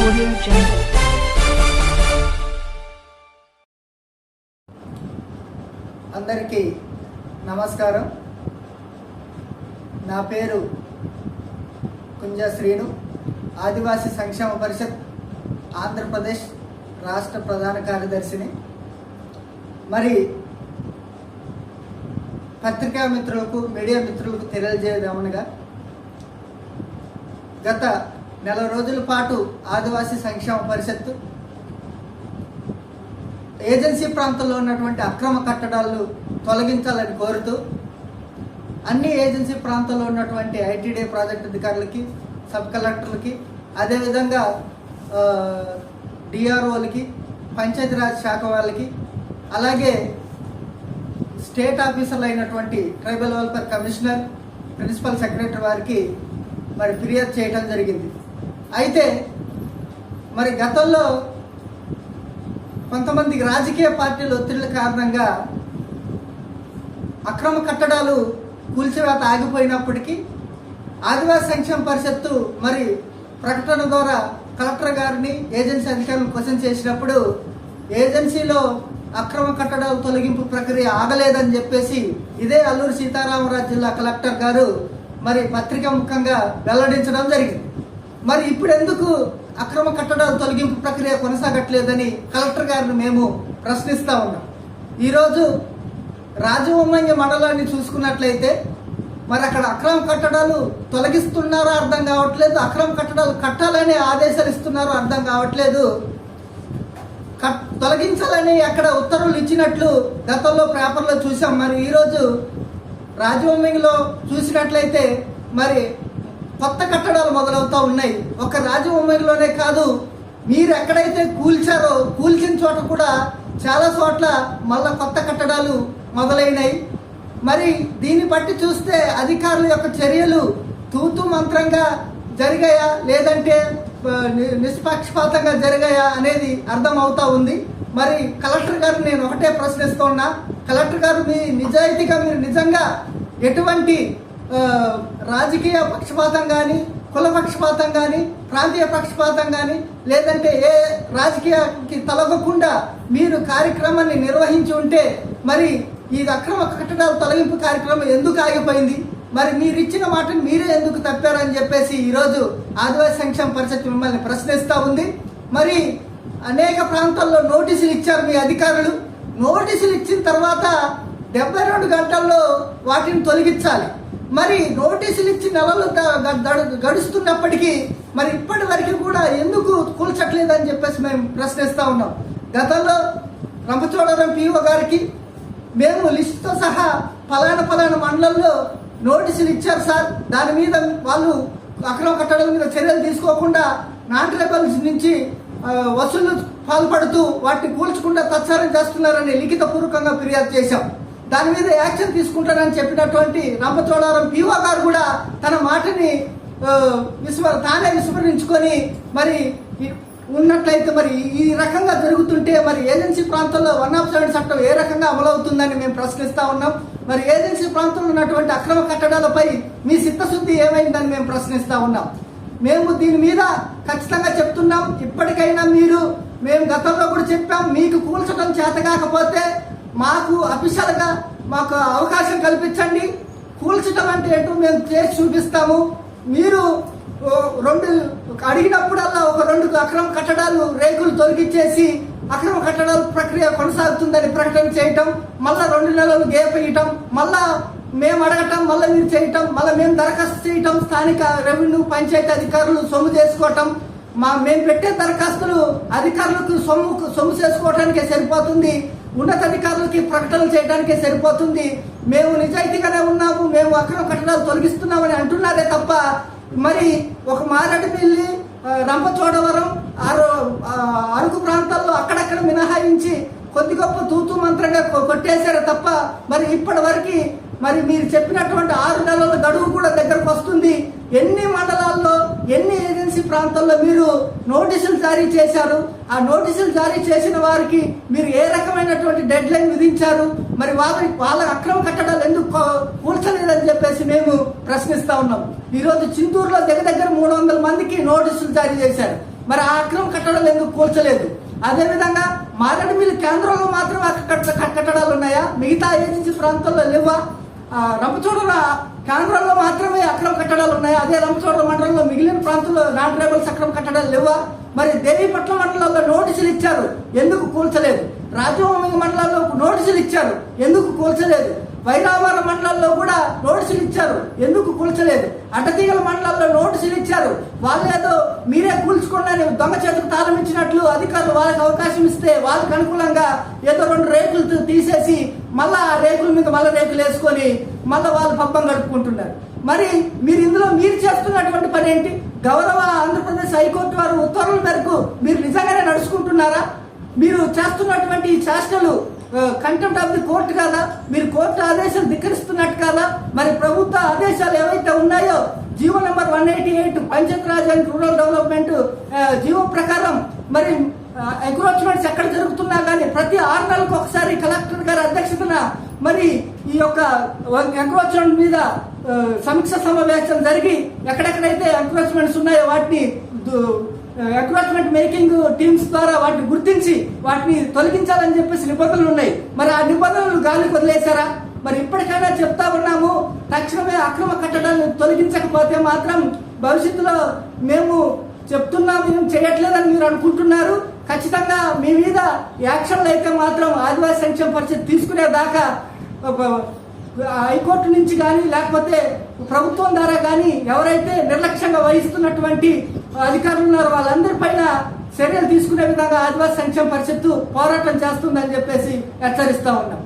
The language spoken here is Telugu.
Audio Jungle. అందరికీ నమస్కారం. నా పేరు కుంజ శ్రీను. ఆదివాసీ సంక్షేమ పరిషత్ ఆంధ్రప్రదేశ్ రాష్ట్ర ప్రధాన కార్యదర్శిని. మరి పత్రికా మిత్రులకు మీడియా మిత్రులకు తెలియజేయదామనగా గత నెల రోజుల పాటు ఆదివాసీ సంక్షేమ పరిషత్తు ఏజెన్సీ ప్రాంతంలో ఉన్నటువంటి అక్రమ కట్టడాలను తొలగించాలని కోరుతూ అన్ని ఏజెన్సీ ప్రాంతంలో ఉన్నటువంటి ఐటీడీ ప్రాజెక్ట్ అధికారులకి సబ్ కలెక్టర్లకి అదేవిధంగా డిఆర్ఓలకి పంచాయతీరాజ్ శాఖ వాళ్ళకి అలాగే స్టేట్ ఆఫీసర్లు అయినటువంటి tribal welfare commissioner principal secretary వారికి మరి ఫిర్యాదు చేయడం జరిగింది. అయితే మరి గతంలో కొంతమంది రాజకీయ పార్టీల ఒత్తిళ్ళ కారణంగా అక్రమ కట్టడాలు కూల్చివేత ఆగిపోయినప్పటికీ ఆదివాసీ సంక్షేమ పరిషత్తు మరి ప్రకటన ద్వారా కలెక్టర్ గారిని ఏజెన్సీ అధికారులను క్వశ్చన్ చేసినప్పుడు ఏజెన్సీలో అక్రమ కట్టడాల తొలగింపు ప్రక్రియ ఆగలేదని చెప్పేసి ఇదే అల్లూరు సీతారామరాజు జిల్లా కలెక్టర్ గారు మరి పత్రికా ముఖంగా వెల్లడించడం జరిగింది. మరి ఇప్పుడు ఎందుకు అక్రమ కట్టడాల తొలగింపు ప్రక్రియ కొనసాగట్లేదని కలెక్టర్ గారిని మేము ప్రశ్నిస్తూ ఉన్నాం. ఈరోజు రాజవమ్మంగి మండలాన్ని చూసుకున్నట్లయితే మరి అక్కడ అక్రమ కట్టడాలు తొలగిస్తున్నారో అర్థం కావట్లేదు అక్రమ కట్టడాలు కట్టాలని ఆదేశాలు ఇస్తున్నారో అర్థం కావట్లేదు. కట్- తొలగించాలని అక్కడ ఉత్తర్వులు ఇచ్చినట్లు గతంలో పేపర్లో చూసాం. మరి ఈరోజు రాజవొమ్మింగిలో చూసినట్లయితే మరి కొత్త కట్టడాలు మొదలవుతూ ఉన్నాయి. ఒక రాజవొమ్మిగిలోనే కాదు మీరు ఎక్కడైతే కూల్చారో కూల్చిన చోట కూడా చాలా చోట్ల మళ్ళా కొత్త కట్టడాలు మొదలైనాయి. మరి దీన్ని బట్టి చూస్తే అధికారుల యొక్క చర్యలు తూతు మంత్రంగా జరిగాయా? లేదంటే నిష్పక్షపాతంగా జరిగాయా అనేది అర్థం అవుతా ఉంది. మరి కలెక్టర్ గారు నేను ఒకటే ప్రశ్నిస్తున్నా. కలెక్టర్ గారు మీ నిజాయితీగా మీరు నిజంగా ఎటువంటి రాజకీయ పక్షపాతం కానీ కుల పక్షపాతం కానీ ప్రాంతీయ పక్షపాతం కానీ లేదంటే ఏ రాజకీయానికి తలగకుండా మీరు కార్యక్రమాన్ని నిర్వహించి ఉంటే మరి ఈ అక్రమ కట్టడాల తొలగింపు కార్యక్రమం ఎందుకు ఆగిపోయింది? మరి మీరు ఇచ్చిన మాటను మీరే ఎందుకు తప్పారని చెప్పేసి ఈరోజు ఆదివాసీ సంక్షేమ పరిషత్ మిమ్మల్ని ప్రశ్నిస్తూ ఉంది. మరి అనేక ప్రాంతాల్లో నోటీసులు ఇచ్చారు మీ అధికారులు. నోటీసులు ఇచ్చిన తర్వాత డెబ్బై రెండు గంటల్లో వాటిని తొలగించాలి. మరి నోటీసులు ఇచ్చి నెలలు గడుస్తున్నప్పటికీ మరి ఇప్పటి వరకు కూడా ఎందుకు కూల్చట్లేదని చెప్పేసి మేము ప్రశ్నిస్తూ ఉన్నాం. గతంలో రంపచోడవరం పిఓ గారికి మేము లిస్టుతో సహా పలాన పలాన మండలంలో నోటీసులు ఇచ్చారు సార్. దాని మీద వాళ్ళు అక్రమ కట్టడం మీద చర్యలు తీసుకోకుండా నాన్ ట్రైబల్స్ నుంచి వసూళ్ళు వసూలు పాల్పడుతూ వాటిని కూల్చకుండా తత్సారం చేస్తున్నారని లిఖిత పూర్వకంగా ఫిర్యాదు చేశాం. దాని మీద యాక్షన్ తీసుకుంటానని చెప్పినటువంటి రంపచోడవరం పీఓ గారు కూడా తన మాటని విస్మ తానే విస్మరించుకొని మరి ఉన్నట్లయితే మరి ఈ రకంగా జరుగుతుంటే మరి ఏజెన్సీ ప్రాంతంలో వన్ ఆఫ్ సెవెన్ చట్టం ఏ రకంగా అమలవుతుందని మేము ప్రశ్నిస్తా ఉన్నాం. మరి ఏజెన్సీ ప్రాంతంలో ఉన్నటువంటి అక్రమ కట్టడాలపై మీ చిత్తశుద్ధి ఏమైందని మేము ప్రశ్నిస్తా ఉన్నాం. మేము దీని మీద ఖచ్చితంగా చెప్తున్నాం. ఇప్పటికైనా మీరు మేము గతంలో కూడా చెప్పాం మీకు కూల్చడం చేత కాకపోతే మాకు అఫీషియల్గా మాకు అవకాశం కల్పించండి. కూల్చడం అంటే ఏంటో మేము చేసి చూపిస్తాము. మీరు రెండు అడిగినప్పుడల్లా ఒక రెండు అక్రమ కట్టడాలు రేకులు తొలగించేసి అక్రమ కట్టడాల ప్రక్రియ కొనసాగుతుందని ప్రకటన చేయటం మళ్ళా రెండు నెలలు గేప్ ఇయటం మళ్ళా మేము అడగటం మళ్ళీ మీరు చేయటం మళ్ళీ మేము దరఖాస్తు చేయటం స్థానిక రెవెన్యూ పంచాయతీ అధికారులు సొమ్ము చేసుకోవటం మా మేము పెట్టే దరఖాస్తులు అధికారులకు సొమ్ము సొమ్ము చేసుకోవటానికే సరిపోతుంది. ఉన్నతాధికారులకి ప్రకటనలు చేయడానికే సరిపోతుంది. మేము నిజాయితీగానే ఉన్నాము మేము అక్రమ కట్టడాలు తొలగిస్తున్నామని అంటున్నారే తప్ప మరి ఒక మారేడుమిల్లి రంపచోడవరం ఆరు అరకు ప్రాంతాల్లో అక్కడక్కడ మినహాయించి కొద్ది గొప్ప తూతు మంత్రంగా కొట్టేశారు తప్ప మరి ఇప్పటి వరకు మరి మీరు చెప్పినటువంటి ఆరు నెలల గడువు కూడా దగ్గరకు వస్తుంది. ఎన్ని మండలాల్లో ఎన్ని ఏజెన్సీ ప్రాంతాల్లో మీరు నోటీసులు జారీ చేశారు? ఆ నోటీసులు జారీ చేసిన వారికి మీరు ఏ రకమైనటువంటి డెడ్ లైన్ విధించారు? మరి వారి వాళ్ళ అక్రమ కట్టడాలు ఎందుకు కో- కూల్చలేదని చెప్పేసి మేము ప్రశ్నిస్తా ఉన్నాం. ఈరోజు చింతూరులో దగ్గర దగ్గర మూడు వందల మందికి నోటీసులు జారీ చేశారు. మరి ఆ అక్రమ కట్టడాలు ఎందుకు కూల్చలేదు? అదేవిధంగా మారేడుమిల్లి కేంద్రంలో మాత్రం అక్కడ కట్టడాలు ఉన్నాయా? మిగతా ఏజెన్సీ ప్రాంతాల్లో లేవా? ఆ, రంపచోడల కేంద్రంలో మాత్రమే అక్రమ కట్టడాలు ఉన్నాయి. అదే రంపచోడల మండలంలో మిగిలిన ప్రాంతంలో నాన్ ట్రైబల్స్ అక్రమ కట్టడాలు లేవా? మరి దేవీపట్నం మండలంలో నోటీసులు ఇచ్చారు. ఎందుకు కూల్చలేదు? రాజభవమి మండలాల్లో నోటీసులు ఇచ్చారు. ఎందుకు కూల్చలేదు? వైరావరం మండలాల్లో కూడా నోటీసులు ఇచ్చారు. ఎందుకు కూల్చలేదు? అడ్డతీగల మండలాల్లో నోటీసులు ఇచ్చారు. వాళ్ళేదో మీరే కూల్చుకోండి దొంగ చేతులు తాళం ఇచ్చినట్లు అధికారులు వాళ్ళకి అవకాశం ఇస్తే వాళ్ళకి అనుకూలంగా ఏదో రెండు రేకులు తీసేసి మళ్ళా ఆ రేకుల మీద మళ్ళీ రేకులు వేసుకొని మళ్ళీ వాళ్ళు పబ్బం గడుపుకుంటున్నారు మరి మీరు ఇందులో మీరు చేస్తున్నటువంటి పని ఏంటి? గౌరవ ఆంధ్రప్రదేశ్ హైకోర్టు వారు ఉత్తర్వుల మేరకు మీరు నిజంగానే నడుచుకుంటున్నారా? మీరు చేస్తున్నటువంటి ఈ చేష్టలు కంటెంప్ట్ ఆఫ్ ది కోర్టు కాదా? మీరు కోర్టు ఆదేశాలు ధిక్కరిస్తున్నట్టు కాదా? మరి ప్రభుత్వ ఆదేశాలు ఏవైతే ఉన్నాయో GO number one eighty eight panchayat raj and rural development GO ప్రకారం మరి ఎంక్రోచ్మెంట్స్ ఎక్కడ జరుగుతున్నా కానీ ప్రతి ఆరు నెలలకు ఒకసారి కలెక్టర్ మరి ఈ యొక్క ఎంక్రోచ్మెంట్ మీద సమీక్ష సమావేశం జరిగి ఎక్కడెక్కడైతే ఎంక్రోచ్మెంట్స్ ఉన్నాయో వాటిని దు- ఎంక్రోచ్మెంట్ మేకింగ్ టీమ్స్ ద్వారా వాటిని గుర్తించి వాటిని తొలగించాలని చెప్పేసి నిబంధనలు ఉన్నాయి. మరి ఆ నిబంధనలు గాలికి వదిలేశారా? మరి ఇప్పటికైనా చెప్తా ఉన్నాము తక్షణమే అక్రమ కట్టడాలను తొలగించకపోతే మాత్రం భవిష్యత్తులో మేము చెప్తున్నాము మేము చేయట్లేదని మీరు అనుకుంటున్నారు. ఖచ్చితంగా మీ మీద యాక్షన్లు అయితే మాత్రం ఆదివాసీ సంక్షేమ పరిషత్ తీసుకునే దాకా హైకోర్టు నుంచి కానీ లేకపోతే ప్రభుత్వం ద్వారా కానీ ఎవరైతే నిర్లక్ష్యంగా వహిస్తున్నటువంటి అధికారులు ఉన్నారో వాళ్ళందరి పైన చర్యలు తీసుకునే విధంగా ఆదివాసీ సంక్షేమ పరిషత్తు పోరాటం చేస్తుందని చెప్పేసి హెచ్చరిస్తా ఉన్నాం.